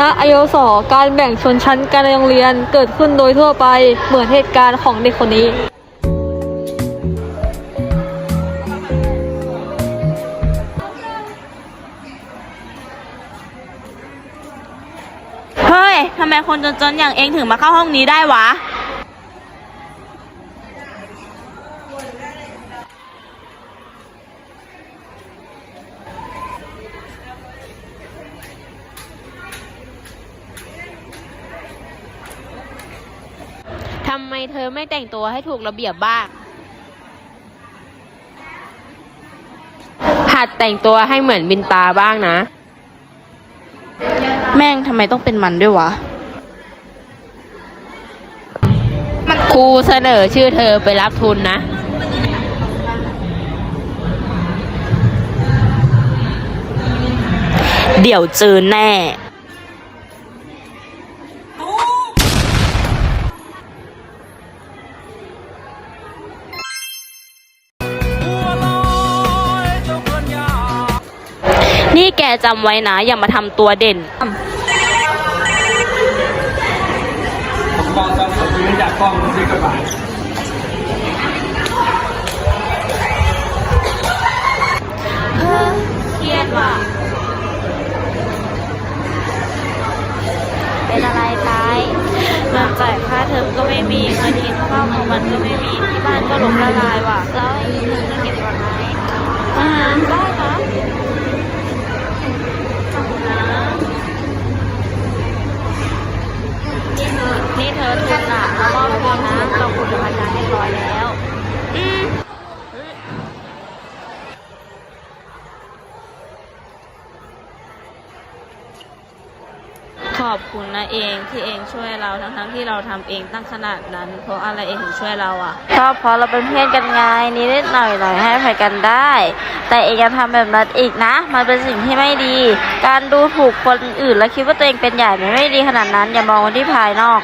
ณอโยสการแบ่งชนชั้นการในโรงเรียนเกิดขึ้นโดยทั่วไปเหมือนเหตุการณ์ของเด็กคนนี้เฮ้ยทำไมคนจนๆอย่างเองถึงมาเข้าห้องนี้ได้วะ ทำไมเธอไม่แต่งตัวให้ถูกระเบียบบ้าง หัดแต่งตัวให้เหมือนบินตาบ้างนะ แม่งทำไมต้องเป็นมันด้วยวะ ครูเสนอชื่อเธอไปรับทุนนะ เดี๋ยวเจอแน่ นี่แกจำไว้นะ อย่ามาทำตัวเด่นกองต้องขอบคุณจากกล้องที่กระบาดเครียดว่ะ เป็นอะไรตายเงินจ่ายค่าเทอมก็ไม่มีเงินกินข้าวของมันก็ไม่มี ที่บ้านก็หลงละลายว่ะ แล้วไอ้เงินจะเก็บก่อนไหมอ่าได้นะขอบคุณนะนี่เธอทุนอะเรามอบพอนะเราคุยกับอาเรียบร้อยแล้วอืมขอบคุณนะเองที่เองช่วยเราทั้งๆที่เราทำเองตั้งขนาดนั้น เพราะอะไรเองถึงช่วยเราอะก็เพราะเราเป็นเพื่อนกันไงนิดหน่อยหน่อยให้ภัยกันได้ แต่เองอย่าทำแบบนั้นอีกนะ มันเป็นสิ่งที่ไม่ดี การดูถูกคนอื่นและคิดว่าตัวเองเป็นใหญ่มันไม่ดีขนาดนั้นอย่ามองคนที่ภายนอก